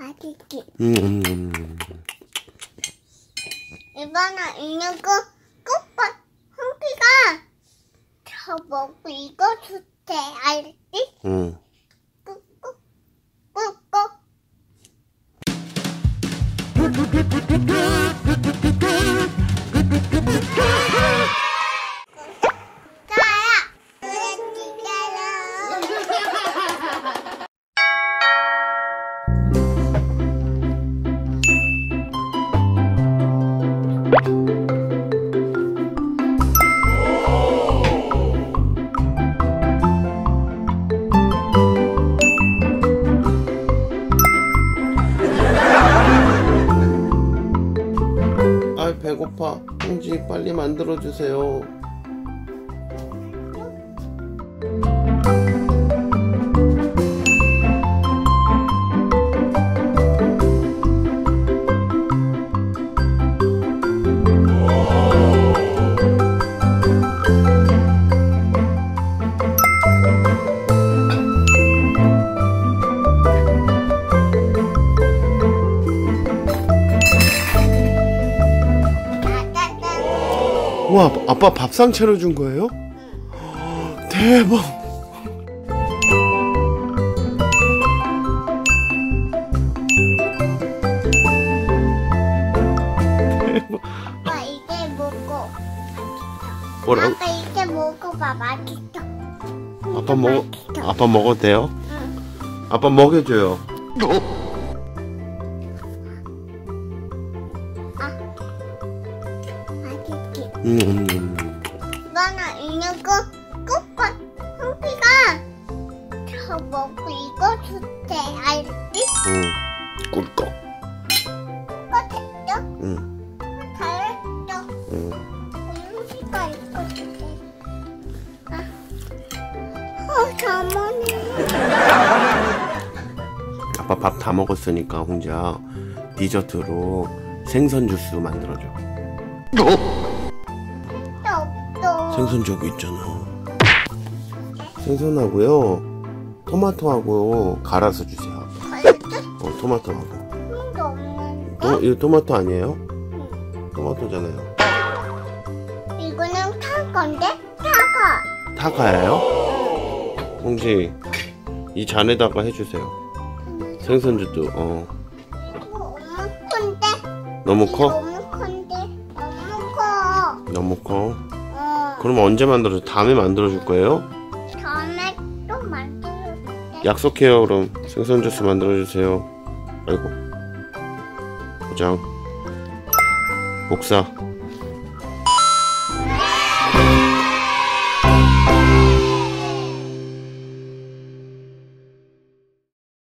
맛있지. 음, 음, 음. 이번에 있는 거 꽃밭 홍기가 저 먹고 이거 좋대 알지? 음. 꾹꾹 꾹꾹 가야 배고파. 홍지 빨리 만들어 주세요 와 아빠 밥상 차려준 거예요? 대박 아빠 이제 먹고 뭐라고? 아빠 이제 먹어봐 맛있어 아빠 먹어 맛있어. 아빠 먹어도 돼요? 응. 아빠 먹여줘요 맛있지 음, 음, 음. 이거는 있는 거 꽃밭 홍기가 저 먹고 이거 좋대 알지? 음. 꿀꺽 잘했죠? 이거 좋대 아. 어 아빠 밥 다 먹었으니까 홍자 디저트로 생선 주스 만들어줘 생선 저기 있잖아 생선하고요 토마토하고 갈아서 주세요? 어 토마토하고 어, 이거 토마토 아니에요? 토마토잖아요 이거는 탈 건데? 타가 타가예요? 홍지 이 잔에다가 해주세요 생선 주스 어 이거 너무 큰데? 너무 커? 너무 큰데? 너무 커 너무 커? 어. 그럼 언제 만들어줘? 다음에 만들어줄 거예요? 다음에 또 만들어줄게. 약속해요 그럼 생선 주스 만들어주세요 아이고 포장 복사